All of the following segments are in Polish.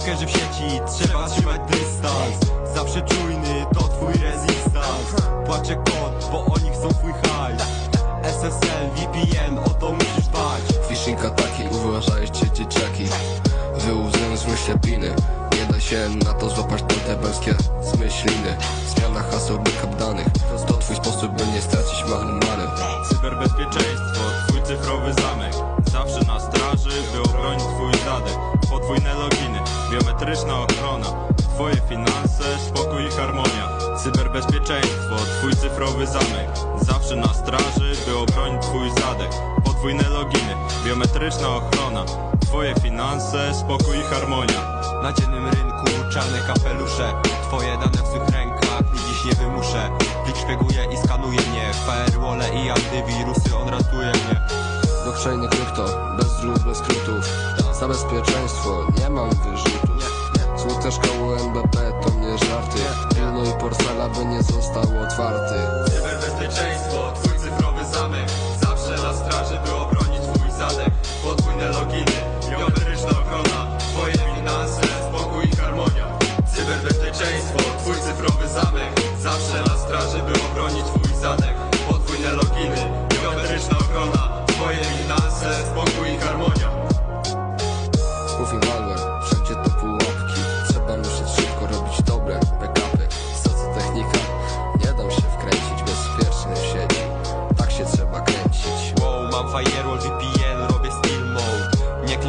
Hakerzy w sieci, trzeba trzymać dystans. Zawsze czujny, to twój rezystans. Płacze kod, bo oni chcą twój hajs. SSL, VPN, o to musisz dbać. Phishing ataki, uważajcie dzieciaki Wyłudzę z ślepiny Nie da się na to złapać te tebelskie zmyśliny. Zmiana haseł, backup danych. To twój sposób, by nie stracić many many Cyberbezpieczeństwo, twój cyfrowy zamek. Zawsze na straży, by obronić twój zadek. Podwójne loginy, biometryczna ochrona. Twoje finanse, spokój i harmonia. Cyberbezpieczeństwo, twój cyfrowy zamek. Zawsze na straży, by obronić twój zadek. Podwójne loginy, biometryczna ochrona. Twoje finanse, spokój i harmonia. Na dziennym rynku czarne kapelusze. Twoje dane w swych rękach, dziś nie wymuszę. Plik szpieguje i skanuje mnie. Firewall i antywirusy, on ratuje mnie. Blockchainy krypto, bez dróg, bez skrótów. Za bezpieczeństwo, nie mam wyrzutów Złote szkoły MBP to nie żarty Pilnuj portfela, by nie został otwarty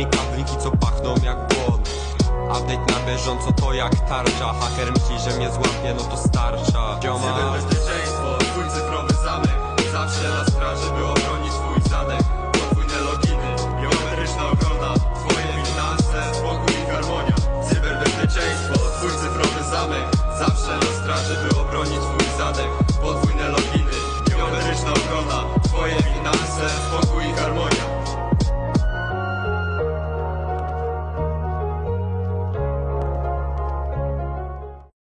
klikam linki, co pachną jak błąd Update na bieżąco to jak tarcza. Haker myśli, że mnie złapie, no to starcza. Zioma. Cyberbezpieczeństwo, twój cyfrowy